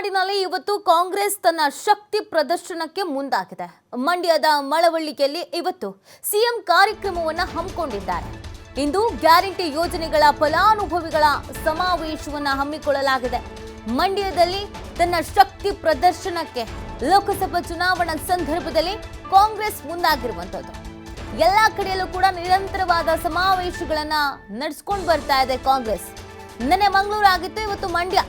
ಮಲೆನಾಡಿನಲ್ಲಿ ಇವತ್ತು ಕಾಂಗ್ರೆಸ್ ತನ್ನ ಶಕ್ತಿ ಪ್ರದರ್ಶನಕ್ಕೆ ಮುಂದಾಗಿದೆ. ಮಂಡ್ಯದ ಮಳವಳ್ಳಿಕೆಯಲ್ಲಿ ಇವತ್ತು ಸಿಎಂ ಕಾರ್ಯಕ್ರಮವನ್ನು ಹಮ್ಮಿಕೊಂಡಿದ್ದಾರೆ. ಇಂದು ಗ್ಯಾರಂಟಿ ಯೋಜನೆಗಳ ಫಲಾನುಭವಿಗಳ ಸಮಾವೇಶವನ್ನು ಹಮ್ಮಿಕೊಳ್ಳಲಾಗಿದೆ. ಮಂಡ್ಯದಲ್ಲಿ ತನ್ನ ಶಕ್ತಿ ಪ್ರದರ್ಶನಕ್ಕೆ ಲೋಕಸಭಾ ಚುನಾವಣಾ ಸಂದರ್ಭದಲ್ಲಿ ಕಾಂಗ್ರೆಸ್ ಮುಂದಾಗಿರುವಂತದ್ದು ಎಲ್ಲ ಕಡೆಯಲ್ಲೂ ಕೂಡ ನಿರಂತರವಾದ ಸಮಾವೇಶಗಳನ್ನ ನಡೆಸ್ಕೊಂಡು ಬರ್ತಾ ಇದೆ ಕಾಂಗ್ರೆಸ್. ನಿನ್ನೆ ಮಂಗಳೂರು ಆಗಿತ್ತು ಇವತ್ತು ಮಂಡ್ಯ.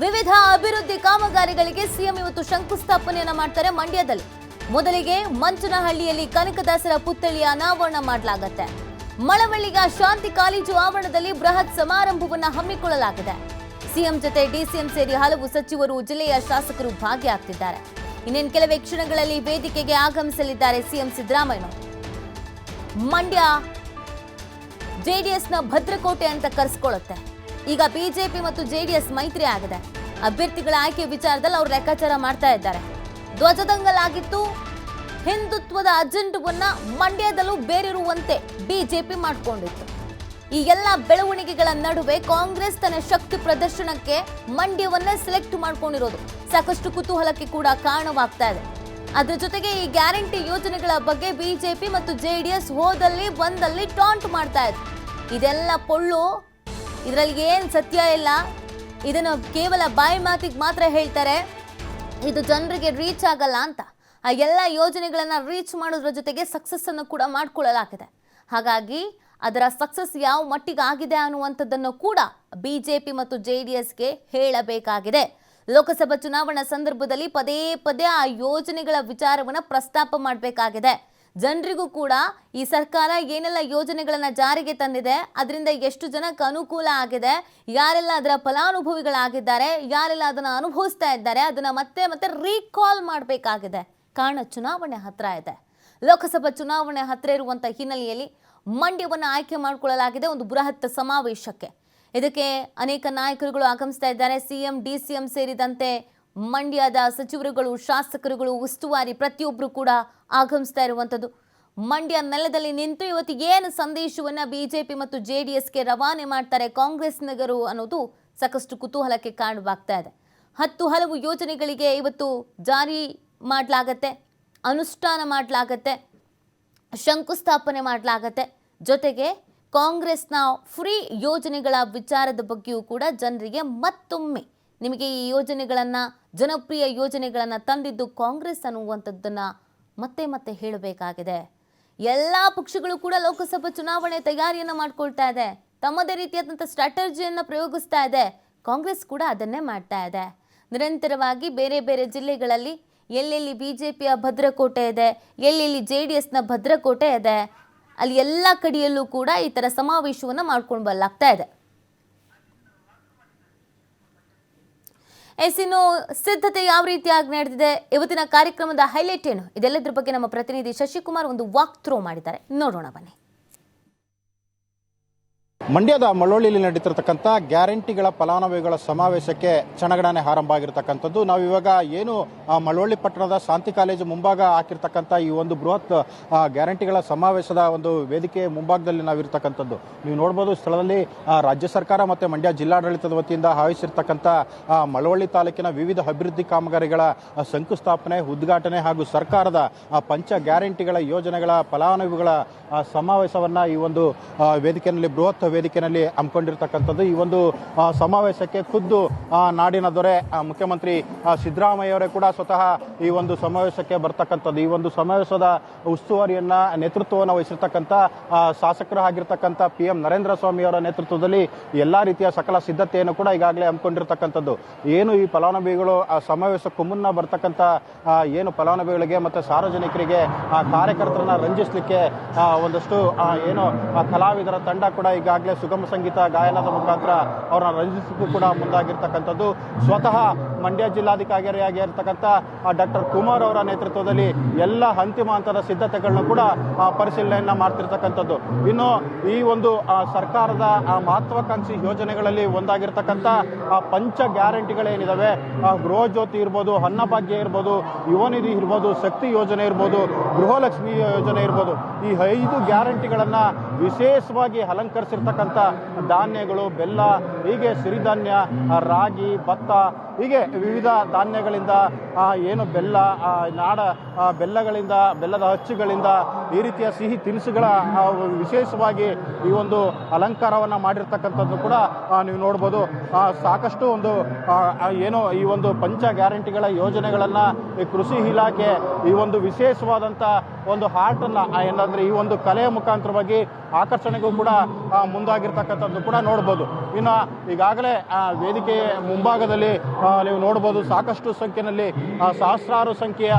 ವಿವಿಧ ಅಭಿವೃದ್ಧಿ ಕಾಮಗಾರಿಗಳಿಗೆ ಸಿಎಂ ಇವತ್ತು ಶಂಕುಸ್ಥಾಪನೆಯನ್ನ ಮಾಡ್ತಾರೆ ಮಂಡ್ಯದಲ್ಲಿ. ಮೊದಲಿಗೆ ಮಂಚನಹಳ್ಳಿಯಲ್ಲಿ ಕನಕದಾಸರ ಪುತ್ಥಳಿಯ ಅನಾವರಣ ಮಾಡಲಾಗುತ್ತೆ. ಮಳವಳ್ಳಿಗ ಶಾಂತಿ ಕಾಲೇಜು ಆವರಣದಲ್ಲಿ ಬೃಹತ್ ಸಮಾರಂಭವನ್ನು ಹಮ್ಮಿಕೊಳ್ಳಲಾಗಿದೆ. ಸಿಎಂ ಜೊತೆ ಡಿಸಿಎಂ ಸೇರಿ ಹಲವು ಸಚಿವರು, ಜಿಲ್ಲೆಯ ಶಾಸಕರು ಭಾಗಿಯಾಗ್ತಿದ್ದಾರೆ. ಇನ್ನೇನು ಕೆಲವೇ ಕ್ಷಣಗಳಲ್ಲಿ ವೇದಿಕೆಗೆ ಆಗಮಿಸಲಿದ್ದಾರೆ ಸಿಎಂ ಸಿದ್ದರಾಮಯ್ಯ. ಮಂಡ್ಯ ಜೆಡಿಎಸ್ನ ಭದ್ರಕೋಟೆ ಅಂತ ಕರೆಸ್ಕೊಳ್ಳುತ್ತೆ ಈಗ ಬಿಜೆಪಿ ಮತ್ತು ಜೆಡಿಎಸ್ ಮೈತ್ರಿ ಆಗಿದೆ. ಅಭ್ಯರ್ಥಿಗಳ ಆಯ್ಕೆ ವಿಚಾರದಲ್ಲಿ ಅವರು ಲೆಕ್ಕಾಚಾರ ಮಾಡ್ತಾ ಇದ್ದಾರೆ. ಧ್ವಜದಂಗಲ್ ಆಗಿತ್ತು ಹಿಂದುತ್ವದ ಅಜೆಂಡವನ್ನ ಮಂಡ್ಯದಲ್ಲೂ ಬೇರಿರುವಂತೆ ಬಿಜೆಪಿ ಮಾಡಿಕೊಂಡಿತ್ತು. ಈ ಎಲ್ಲ ಬೆಳವಣಿಗೆಗಳ ನಡುವೆ ಕಾಂಗ್ರೆಸ್ ತನ್ನ ಶಕ್ತಿ ಪ್ರದರ್ಶನಕ್ಕೆ ಮಂಡ್ಯವನ್ನೇ ಸೆಲೆಕ್ಟ್ ಮಾಡ್ಕೊಂಡಿರೋದು. ಸಾಕಷ್ಟು ಕುತೂಹಲಕ್ಕೆ ಕೂಡ ಕಾರಣವಾಗ್ತಾ ಇದೆ. ಅದರ ಜೊತೆಗೆ ಈ ಗ್ಯಾರಂಟಿ ಯೋಜನೆಗಳ ಬಗ್ಗೆ ಬಿಜೆಪಿ ಮತ್ತು ಜೆಡಿಎಸ್ ಹೋದಲ್ಲಿ ಒಂದಲ್ಲಿ ಟಾಂಟ್ ಮಾಡ್ತಾ ಇದೆ ಇದೆಲ್ಲ ಪೊಳ್ಳು ಇದರಲ್ಲಿ ಏನು ಸತ್ಯ ಇಲ್ಲ, ಇದನ್ನು ಕೇವಲ ಬಾಯಿ ಮಾತಿಗೆ ಮಾತ್ರ ಹೇಳ್ತಾರೆ. ಇದು ಜನರಿಗೆ ರೀಚ್ ಆಗಲ್ಲ ಅಂತ. ಆ ಎಲ್ಲ ಯೋಜನೆಗಳನ್ನ ರೀಚ್ ಮಾಡೋದ್ರ ಜೊತೆಗೆ ಸಕ್ಸಸ್ಸನ್ನು ಕೂಡ ಮಾಡ್ಕೊಳ್ಳಲಾಗಿದೆ. ಹಾಗಾಗಿ ಅದರ ಸಕ್ಸಸ್ ಯಾವ ಮಟ್ಟಿಗೆ ಆಗಿದೆ ಅನ್ನುವಂಥದ್ದನ್ನು ಕೂಡ ಬಿಜೆಪಿ ಮತ್ತು ಜೆ ಡಿ ಎಸ್ಗೆ ಹೇಳಬೇಕಾಗಿದೆ. ಲೋಕಸಭಾ ಚುನಾವಣಾ ಸಂದರ್ಭದಲ್ಲಿ ಪದೇ ಪದೇ ಆ ಯೋಜನೆಗಳ ವಿಚಾರವನ್ನು ಪ್ರಸ್ತಾಪ ಮಾಡಬೇಕಾಗಿದೆ. ಜನರಿಗೂ ಕೂಡ ಈ ಸರ್ಕಾರ ಏನೆಲ್ಲ ಯೋಜನೆಗಳನ್ನು ಜಾರಿಗೆ ತಂದಿದೆ, ಅದರಿಂದ ಎಷ್ಟು ಜನಕ್ಕೆ ಅನುಕೂಲ ಆಗಿದೆ, ಯಾರೆಲ್ಲ ಅದರ ಫಲಾನುಭವಿಗಳಾಗಿದ್ದಾರೆ, ಯಾರೆಲ್ಲ ಅದನ್ನ ಅನುಭವಿಸ್ತಾ ಇದ್ದಾರೆ, ಅದನ್ನ ಮತ್ತೆ ಮತ್ತೆ ರೀಕಾಲ್ ಮಾಡಬೇಕಾಗಿದೆ. ಕಾರಣ ಚುನಾವಣೆ ಹತ್ರ ಇದೆ. ಲೋಕಸಭಾ ಚುನಾವಣೆ ಹತ್ರ ಇರುವಂತ ಹಿನ್ನೆಲೆಯಲ್ಲಿ ಮಂಡ್ಯವನ್ನು ಆಯ್ಕೆ ಮಾಡಿಕೊಳ್ಳಲಾಗಿದೆ ಒಂದು ಬೃಹತ್ ಸಮಾವೇಶಕ್ಕೆ. ಇದಕ್ಕೆ ಅನೇಕ ನಾಯಕರುಗಳು ಆಗಮಿಸ್ತಾ ಇದ್ದಾರೆ ಸಿಎಂ ಎಂ ಸೇರಿದಂತೆ ಮಂಡ್ಯದ ಸಚಿವರುಗಳು, ಶಾಸಕರುಗಳು, ಉಸ್ತುವಾರಿ ಪ್ರತಿಯೊಬ್ಬರು ಕೂಡ ಆಗಮಿಸ್ತಾ ಇರುವಂಥದ್ದು. ಮಂಡ್ಯ ನೆಲದಲ್ಲಿ ನಿಂತು ಇವತ್ತು ಏನು ಸಂದೇಶವನ್ನ ಬಿಜೆಪಿ ಮತ್ತು ಜೆ ಡಿ ಎಸ್ಗೆ ರವಾನೆ ಮಾಡ್ತಾರೆ ಕಾಂಗ್ರೆಸ್ನಗರು ಅನ್ನೋದು ಸಾಕಷ್ಟು ಕುತೂಹಲಕ್ಕೆ ಕಾರಣವಾಗ್ತಾ ಇದೆ. ಹತ್ತು ಹಲವು ಯೋಜನೆಗಳಿಗೆ ಇವತ್ತು ಜಾರಿ ಮಾಡಲಾಗತ್ತೆ, ಅನುಷ್ಠಾನ ಮಾಡಲಾಗತ್ತೆ, ಶಂಕುಸ್ಥಾಪನೆ ಮಾಡಲಾಗತ್ತೆ. ಜೊತೆಗೆ ಕಾಂಗ್ರೆಸ್ನ ಫ್ರೀ ಯೋಜನೆಗಳ ವಿಚಾರದ ಬಗ್ಗೆಯೂ ಕೂಡ ಜನರಿಗೆ ಮತ್ತೊಮ್ಮೆ ನಿಮಗೆ ಈ ಯೋಜನೆಗಳನ್ನು, ಜನಪ್ರಿಯ ಯೋಜನೆಗಳನ್ನು ತಂದಿದ್ದು ಕಾಂಗ್ರೆಸ್ ಅನ್ನುವಂಥದ್ದನ್ನು ಮತ್ತೆ ಮತ್ತೆ ಹೇಳಬೇಕಾಗಿದೆ. ಎಲ್ಲ ಪಕ್ಷಗಳು ಕೂಡ ಲೋಕಸಭಾ ಚುನಾವಣೆ ತಯಾರಿಯನ್ನು ಮಾಡ್ಕೊಳ್ತಾ ಇದೆ. ತಮ್ಮದೇ ರೀತಿಯಾದಂಥ ಸ್ಟ್ರಾಟಜಿಯನ್ನು ಪ್ರಯೋಗಿಸ್ತಾ ಇದೆ. ಕಾಂಗ್ರೆಸ್ ಕೂಡ ಅದನ್ನೇ ಮಾಡ್ತಾ ಇದೆ. ನಿರಂತರವಾಗಿ ಬೇರೆ ಬೇರೆ ಜಿಲ್ಲೆಗಳಲ್ಲಿ ಎಲ್ಲೆಲ್ಲಿ ಬಿ ಜೆ ಪಿಯ ಭದ್ರಕೋಟೆ ಇದೆ, ಎಲ್ಲೆಲ್ಲಿ ಜೆ ಡಿ ಎಸ್ನ ಭದ್ರಕೋಟೆ ಇದೆ, ಅಲ್ಲಿ ಎಲ್ಲ ಕಡೆಯಲ್ಲೂ ಕೂಡ ಈ ಥರ ಸಮಾವೇಶವನ್ನು ಮಾಡ್ಕೊಂಡು ಬರಲಾಗ್ತಾ ಇದೆ. ಎಸ್ ಇನ್ನು ಸಿದ್ಧತೆ ಯಾವ ರೀತಿಯಾಗಿ ನಡೆದಿದೆ? ಇವತ್ತಿನ ಕಾರ್ಯಕ್ರಮದ ಹೈಲೈಟ್ ಏನು? ಇದೆಲ್ಲದ್ರ ಬಗ್ಗೆ ನಮ್ಮ ಪ್ರತಿನಿಧಿ ಶಶಿಕುಮಾರ್ ಒಂದು ವಾಕ್ ಥ್ರೋ ಮಾಡಿದ್ದಾರೆ. ನೋಡೋಣ ಬನ್ನಿ. ಮಂಡ್ಯದ ಮಳವಳ್ಳಿಯಲ್ಲಿ ನಡೀತಿರ್ತಕ್ಕಂಥ ಗ್ಯಾರಂಟಿಗಳ ಫಲಾನುಭವಿಗಳ ಸಮಾವೇಶಕ್ಕೆ ಕ್ಷಣಗಣನೆ ಆರಂಭ ಆಗಿರ್ತಕ್ಕಂಥದ್ದು ನಾವು ಇವಾಗ ಏನು ಮಳವಳ್ಳಿ ಪಟ್ಟಣದ ಶಾಂತಿ ಕಾಲೇಜು ಮುಂಭಾಗ ಹಾಕಿರ್ತಕ್ಕಂಥ ಈ ಒಂದು ಬೃಹತ್ ಗ್ಯಾರಂಟಿಗಳ ಸಮಾವೇಶದ ಒಂದು ವೇದಿಕೆ ಮುಂಭಾಗದಲ್ಲಿ ನಾವಿರ್ತಕ್ಕಂಥದ್ದು. ನೀವು ನೋಡ್ಬೋದು ಸ್ಥಳದಲ್ಲಿ ರಾಜ್ಯ ಸರ್ಕಾರ ಮತ್ತು ಮಂಡ್ಯ ಜಿಲ್ಲಾಡಳಿತದ ವತಿಯಿಂದ ಆಯೋಜಿಸಿರ್ತಕ್ಕಂಥ ಮಳವಳ್ಳಿ ತಾಲೂಕಿನ ವಿವಿಧ ಅಭಿವೃದ್ಧಿ ಕಾಮಗಾರಿಗಳ ಶಂಕುಸ್ಥಾಪನೆ, ಉದ್ಘಾಟನೆ ಹಾಗೂ ಸರ್ಕಾರದ ಪಂಚ ಗ್ಯಾರಂಟಿಗಳ ಯೋಜನೆಗಳ ಫಲಾನುಭವಿಗಳ ಸಮಾವೇಶವನ್ನು ಈ ಒಂದು ವೇದಿಕೆಯಲ್ಲಿ ಬೃಹತ್ ವೇದಿಕೆಯಲ್ಲಿ ಹಮ್ಮಿಕೊಂಡಿರ್ತಕ್ಕಂಥದ್ದು. ಈ ಒಂದು ಸಮಾವೇಶಕ್ಕೆ ಖುದ್ದು ನಾಡಿನ ದೊರೆ ಮುಖ್ಯಮಂತ್ರಿ ಸಿದ್ದರಾಮಯ್ಯ ಅವರೇ ಕೂಡ ಸ್ವತಃ ಈ ಒಂದು ಸಮಾವೇಶಕ್ಕೆ ಬರ್ತಕ್ಕಂಥದ್ದು. ಈ ಒಂದು ಸಮಾವೇಶದ ಉಸ್ತುವಾರಿಯನ್ನ, ನೇತೃತ್ವವನ್ನು ವಹಿಸಿರ್ತಕ್ಕಂಥ ಶಾಸಕರು ಆಗಿರ್ತಕ್ಕಂಥ ಪಿ ಎಂ ನರೇಂದ್ರ ಸ್ವಾಮಿ ಅವರ ನೇತೃತ್ವದಲ್ಲಿ ಎಲ್ಲಾ ರೀತಿಯ ಸಕಲ ಸಿದ್ಧತೆಯನ್ನು ಕೂಡ ಈಗಾಗಲೇ ಹಮ್ಮಿಕೊಂಡಿರ್ತಕ್ಕಂಥದ್ದು. ಏನು ಈ ಫಲಾನುಭವಿಗಳು, ಆ, ಸಮಾವೇಶಕ್ಕೂ ಮುನ್ನ ಬರ್ತಕ್ಕಂಥ ಏನು ಫಲಾನುಭವಿಗಳಿಗೆ ಮತ್ತು ಸಾರ್ವಜನಿಕರಿಗೆ ಕಾರ್ಯಕರ್ತರನ್ನ ರಂಜಿಸಲಿಕ್ಕೆ ಒಂದಷ್ಟು ಏನು ಕಲಾವಿದರ ತಂಡ ಕೂಡ ಈಗಾಗಲೇ ಸುಗಮ ಸಂಗೀತ ಗಾಯನದ ಮುಖಾಂತರ ಅವರನ್ನ ರಂಜಿಸಲಿಕ್ಕೂ ಕೂಡ ಮುಂದಾಗಿರ್ತಕ್ಕಂಥದ್ದು. ಸ್ವತಃ ಮಂಡ್ಯ ಜಿಲ್ಲಾಧಿಕಾರಿಯಾಗಿ ಇರ್ತಕ್ಕಂಥ ಡಾಕ್ಟರ್ ಕುಮಾರ್ ಅವರ ನೇತೃತ್ವದಲ್ಲಿ ಎಲ್ಲ ಅಂತಿಮ ಹಂತದ ಸಿದ್ಧತೆಗಳನ್ನ ಕೂಡ ಪರಿಶೀಲನೆಯನ್ನ ಮಾಡ್ತಿರ್ತಕ್ಕಂಥದ್ದು. ಇನ್ನು ಈ ಒಂದು ಸರ್ಕಾರದ ಮಹತ್ವಾಕಾಂಕ್ಷಿ ಯೋಜನೆಗಳಲ್ಲಿ ಒಂದಾಗಿರ್ತಕ್ಕಂಥ ಪಂಚ ಗ್ಯಾರಂಟಿಗಳೇನಿದಾವೆ ಗೃಹ ಜ್ಯೋತಿ ಇರ್ಬೋದು, ಅನ್ನಭಾಗ್ಯ ಇರ್ಬೋದು, ಯುವನಿಧಿ ಇರ್ಬೋದು, ಶಕ್ತಿ ಯೋಜನೆ ಇರ್ಬೋದು, ಗೃಹಲಕ್ಷ್ಮಿ ಯೋಜನೆ ಇರ್ಬೋದು, ಈ ಐದು ಗ್ಯಾರಂಟಿಗಳನ್ನ ವಿಶೇಷವಾಗಿ ಅಲಂಕರಿಸಿರ್ತಕ್ಕಂಥ ಧಾನ್ಯಗಳು ಬೆಲ್ಲ ಹೀಗೆ ಸಿರಿಧಾನ್ಯ ರಾಗಿ ಭತ್ತ ಹೀಗೆ ವಿವಿಧ ಧಾನ್ಯಗಳಿಂದ ಏನು ಬೆಲ್ಲ ನಾಡ ಬೆಲ್ಲಗಳಿಂದ, ಬೆಲ್ಲದ ಅಚ್ಚುಗಳಿಂದ ಈ ರೀತಿಯ ಸಿಹಿ ತಿನಿಸುಗಳ ವಿಶೇಷವಾಗಿ ಈ ಒಂದು ಅಲಂಕಾರವನ್ನು ಮಾಡಿರ್ತಕ್ಕಂಥದ್ದು ಕೂಡ ನೀವು ನೋಡ್ಬೋದು. ಸಾಕಷ್ಟು ಒಂದು ಏನು ಈ ಒಂದು ಪಂಚ ಗ್ಯಾರಂಟಿಗಳ ಯೋಜನೆಗಳನ್ನು ಈ ಕೃಷಿ ಇಲಾಖೆ ಈ ಒಂದು ವಿಶೇಷವಾದಂಥ ಒಂದು ಹಾರ್ಟನ್ನು ಏನಂದ್ರೆ ಈ ಒಂದು ಕಲೆಯ ಮುಖಾಂತರವಾಗಿ ಆಕರ್ಷಣೆಗೂ ಕೂಡ ಮುಂದಾಗಿರ್ತಕ್ಕಂಥದ್ದು ಕೂಡ ನೋಡ್ಬೋದು. ಇನ್ನು ಈಗಾಗಲೇ ವೇದಿಕೆ ಮುಂಭಾಗದಲ್ಲಿ ನೀವು ನೋಡ್ಬೋದು ಸಾಕಷ್ಟು ಸಂಖ್ಯೆಯಲ್ಲಿ ಸಹಸ್ರಾರು ಸಂಖ್ಯೆಯ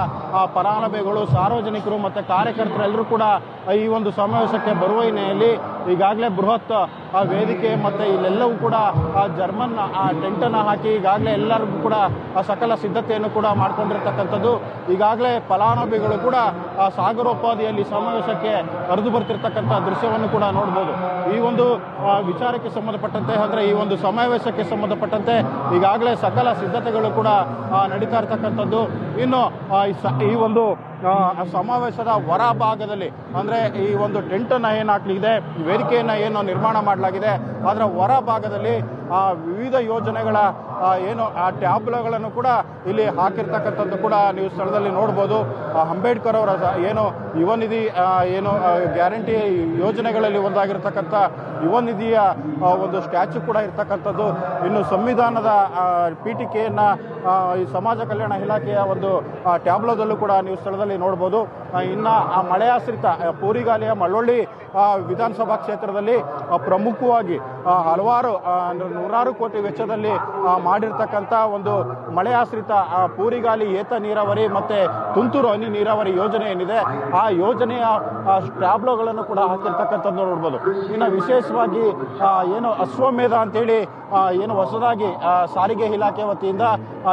ಫಲಾನುಭವಿಗಳು ಸಾರ್ವಜನಿಕರು ಮತ್ತು ಕಾರ್ಯಕರ್ತರೆಲ್ಲರೂ ಕೂಡ ಈ ಒಂದು ಸಮಾವೇಶಕ್ಕೆ ಬರುವ ಹಿನ್ನೆಲೆಯಲ್ಲಿ ಈಗಾಗಲೇ ಬೃಹತ್ ಆ, ವೇದಿಕೆ ಮತ್ತು ಇಲ್ಲೆಲ್ಲವೂ ಕೂಡ ಆ, ಜರ್ಮನ್ ಆ ಟೆಂಟನ್ನು ಹಾಕಿ ಈಗಾಗಲೇ ಎಲ್ಲರಿಗೂ ಕೂಡ ಆ ಸಕಲ ಸಿದ್ಧತೆಯನ್ನು ಕೂಡ ಮಾಡ್ಕೊಂಡಿರ್ತಕ್ಕಂಥದ್ದು. ಈಗಾಗಲೇ ಫಲಾನುಭವಿಗಳು ಕೂಡ ಆ ಸಾಗರೋಪಾದಿಯಲ್ಲಿ ಸಮಾವೇಶಕ್ಕೆ ಹರಿದು ಬರ್ತಿರ್ತಕ್ಕಂಥ ದೃಶ್ಯವನ್ನು ಕೂಡ ನೋಡ್ಬೋದು. ಈ ಒಂದು ವಿಚಾರಕ್ಕೆ ಸಂಬಂಧಪಟ್ಟಂತೆ ಅಂದರೆ ಈ ಒಂದು ಸಮಾವೇಶಕ್ಕೆ ಸಂಬಂಧಪಟ್ಟಂತೆ ಈಗಾಗಲೇ ಸಕಲ ಸಿದ್ಧತೆಗಳು ಕೂಡ ನಡೀತಾ ಇರ್ತಕ್ಕಂಥದ್ದು. ಇನ್ನು ಈ ಒಂದು ಸಮಾವೇಶದ ಹೊರ ಭಾಗದಲ್ಲಿ ಅಂದರೆ ಈ ಒಂದು ಟೆಂಟನ್ನು ಏನು ಹಾಕಲಿದೆ ವೇದಿಕೆಯನ್ನು ಏನು ನಿರ್ಮಾಣ ಮಾಡಲಾಗಿದೆ, ಅದರ ಹೊರ ಭಾಗದಲ್ಲಿ ಆ, ವಿವಿಧ ಯೋಜನೆಗಳ ಏನು, ಆ ಟ್ಯಾಬ್ಲೋಗಳನ್ನು ಕೂಡ ಇಲ್ಲಿ ಹಾಕಿರ್ತಕ್ಕಂಥದ್ದು ಕೂಡ ನೀವು ಸ್ಥಳದಲ್ಲಿ ನೋಡ್ಬೋದು. ಅಂಬೇಡ್ಕರ್ ಅವರ, ಏನು ಯುವನಿಧಿ ಏನು ಗ್ಯಾರಂಟಿ ಯೋಜನೆಗಳಲ್ಲಿ ಒಂದಾಗಿರ್ತಕ್ಕಂಥ ಯುವ ನಿಧಿಯ ಒಂದು ಸ್ಟ್ಯಾಚು ಕೂಡ ಇರ್ತಕ್ಕಂಥದ್ದು. ಇನ್ನು ಸಂವಿಧಾನದ ಪೀಠಿಕೆಯನ್ನು ಈ ಸಮಾಜ ಕಲ್ಯಾಣ ಇಲಾಖೆಯ ಒಂದು ಟ್ಯಾಬ್ಲೋದಲ್ಲೂ ಕೂಡ ನೀವು ಸ್ಥಳದಲ್ಲಿ ನೋಡ್ಬೋದು. ಇನ್ನು ಆ ಮಳೆಯಾಶ್ರಿತ ಪೂರಿಗಾಲಿಯ ಮಳ್ಳೊಳ್ಳಿ ವಿಧಾನಸಭಾ ಕ್ಷೇತ್ರದಲ್ಲಿ ಪ್ರಮುಖವಾಗಿ ಹಲವಾರು ನೂರಾರು ಕೋಟಿ ವೆಚ್ಚದಲ್ಲಿ ಮಾಡಿರ್ತಕ್ಕಂಥ ಒಂದು ಮಳೆ ಆಶ್ರಿತ ಪೂರಿಗಾಲಿ ಏತ ನೀರಾವರಿ ಮತ್ತೆ ತುಂತುರು ಹನಿ ನೀರಾವರಿ ಯೋಜನೆ ಏನಿದೆ ಆ ಯೋಜನೆಯ ಆ, ಟ್ಯಾಬ್ಲೋಗಳನ್ನು ಕೂಡ ಹಾಕಿರ್ತಕ್ಕಂಥದ್ದು ನೋಡ್ಬೋದು. ಇನ್ನು ವಿಶೇಷವಾಗಿ ಏನು ಅಶ್ವಮೇಧ ಅಂತೇಳಿ ಏನು ಹೊಸದಾಗಿ ಸಾರಿಗೆ ಇಲಾಖೆ ವತಿಯಿಂದ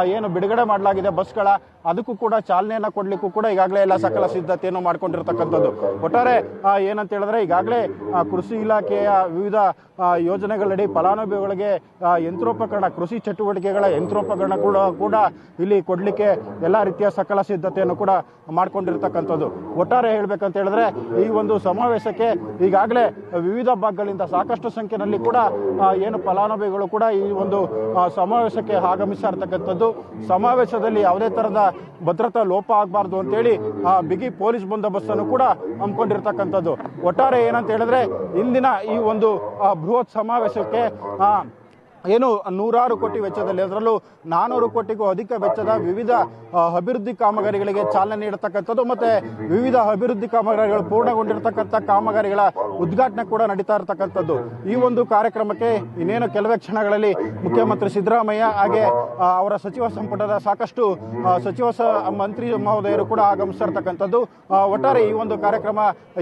ಏನು ಬಿಡುಗಡೆ ಮಾಡಲಾಗಿದೆ ಬಸ್ಗಳ ಅದಕ್ಕೂ ಕೂಡ ಚಾಲನೆಯನ್ನ ಕೊಡ್ಲಿಕ್ಕೂ ಕೂಡ ಈಗಾಗಲೇ ಎಲ್ಲ ಸಕಲ ಸಿದ್ಧತೆಯನ್ನು ಮಾಡ್ಕೊಂಡಿರ್ತಕ್ಕಂಥದ್ದು. ಒಟ್ಟಾರೆ ಏನಂತ ಹೇಳಿದ್ರೆ ಈಗಾಗಲೇ ಕೃಷಿ ಇಲಾಖೆಯ ವಿವಿಧ ಯೋಜನೆಗಳಡಿ ಫಲಾನುಭವಿಗಳಿಗೆ ಯಂತ್ರೋಪಕರಣ ಕೃಷಿ ಚಟುವಟಿಕೆಗಳ ಯಂತ್ರೋಪಕರಣ ಕೂಡ ಕೂಡ ಇಲ್ಲಿ ಕೊಡಲಿಕ್ಕೆ ಎಲ್ಲ ರೀತಿಯ ಸಕಲ ಸಿದ್ಧತೆಯನ್ನು ಕೂಡ ಮಾಡ್ಕೊಂಡಿರ್ತಕ್ಕಂಥದ್ದು. ಒಟ್ಟಾರೆ ಹೇಳ್ಬೇಕಂತ ಹೇಳಿದ್ರೆ ಈ ಒಂದು ಸಮಾವೇಶಕ್ಕೆ ಈಗಾಗಲೇ ವಿವಿಧ ಭಾಗಗಳಿಂದ ಸಾಕಷ್ಟು ಸಂಖ್ಯೆಯಲ್ಲಿ ಕೂಡ ಏನು ಫಲಾನುಭವಿಗಳು ಕೂಡ ಈ ಒಂದು ಸಮಾವೇಶಕ್ಕೆ ಆಗಮಿಸ್ತಾ ಇರ್ತಕ್ಕಂಥದ್ದು ಸಮಾವೇಶದಲ್ಲಿ ಯಾವುದೇ ಥರದ ಭದ್ರತಾ ಲೋಪ ಆಗಬಾರ್ದು ಅಂತೇಳಿ ಆ, ಬಿಗಿ ಪೊಲೀಸ್ ಬಂದೋಬಸ್ತನ್ನು ಕೂಡ ಹಮ್ಮಿಕೊಂಡಿರ್ತಕ್ಕಂಥದ್ದು. ಒಟ್ಟಾರೆ ಏನಂತ ಹೇಳಿದ್ರೆ ಇಂದಿನ ಈ ಒಂದು ಬೃಹತ್ ಸಮಾವೇಶಕ್ಕೆ ಏನು ನೂರಾರು ಕೋಟಿ ವೆಚ್ಚದಲ್ಲಿ, ಅದರಲ್ಲೂ ನಾನೂರು ಕೋಟಿಗೂ ಅಧಿಕ ವೆಚ್ಚದ ವಿವಿಧ ಅಭಿವೃದ್ಧಿ ಕಾಮಗಾರಿಗಳಿಗೆ ಚಾಲನೆ ನೀಡತಕ್ಕಂಥದ್ದು ಮತ್ತೆ ವಿವಿಧ ಅಭಿವೃದ್ಧಿ ಕಾಮಗಾರಿಗಳು ಪೂರ್ಣಗೊಂಡಿರತಕ್ಕಂಥ ಕಾಮಗಾರಿಗಳ ಉದ್ಘಾಟನೆ ಕೂಡ ನಡೀತಾ ಇರತಕ್ಕಂಥದ್ದು. ಈ ಒಂದು ಕಾರ್ಯಕ್ರಮಕ್ಕೆ ಇನ್ನೇನು ಕೆಲವೇ ಕ್ಷಣಗಳಲ್ಲಿ ಮುಖ್ಯಮಂತ್ರಿ ಸಿದ್ದರಾಮಯ್ಯ ಹಾಗೆ ಅವರ ಸಚಿವ ಸಂಪುಟದ ಸಾಕಷ್ಟು ಸಚಿವ ಮಂತ್ರಿ ಮಹೋದಯರು ಕೂಡ ಆಗಮಿಸ್ತಾ ಇರ್ತಕ್ಕಂಥದ್ದು. ಒಟ್ಟಾರೆ ಈ ಒಂದು ಕಾರ್ಯಕ್ರಮ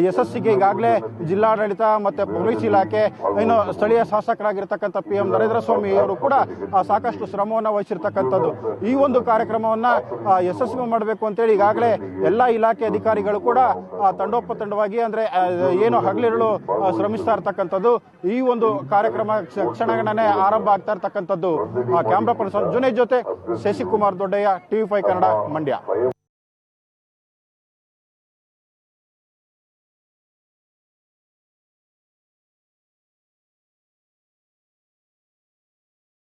ಯಶಸ್ಸಿಗೆ ಈಗಾಗಲೇ ಜಿಲ್ಲಾಡಳಿತ ಮತ್ತೆ ಪೊಲೀಸ್ ಇಲಾಖೆ, ಇನ್ನು ಸ್ಥಳೀಯ ಶಾಸಕರಾಗಿರ್ತಕ್ಕಂಥ ಪಿ ಎಂ ನರೇಂದ್ರ ಸ್ವಾಮಿ ಅವರು ಕೂಡ ಸಾಕಷ್ಟು ಶ್ರಮವನ್ನು ವಹಿಸಿರ್ತಕ್ಕಂಥದ್ದು. ಈ ಒಂದು ಕಾರ್ಯಕ್ರಮವನ್ನ ಯಶಸ್ವಿ ಮಾಡಬೇಕು ಅಂತೇಳಿ ಈಗಾಗಲೇ ಎಲ್ಲ ಇಲಾಖೆ ಅಧಿಕಾರಿಗಳು ಕೂಡ ತಂಡೋಪತಂಡವಾಗಿ ಅಂದ್ರೆ ಏನು ಹಗಲಿರಳು ಶ್ರಮಿಸ್ತಾ ಇರ್ತಕ್ಕಂಥದ್ದು. ಈ ಒಂದು ಕಾರ್ಯಕ್ರಮ ಕ್ಷಣಗಣನೆ ಆರಂಭ ಆಗ್ತಾ ಇರ್ತಕ್ಕಂಥದ್ದು. ಕ್ಯಾಮ್ರಾ ಪರ್ಸನ್ ಜುನೇ ಜೊತೆ ಶಶಿಕುಮಾರ್ ದೊಡ್ಡಯ್ಯ, ಟಿವಿ ಫೈವ್ ಕನ್ನಡ, ಮಂಡ್ಯ.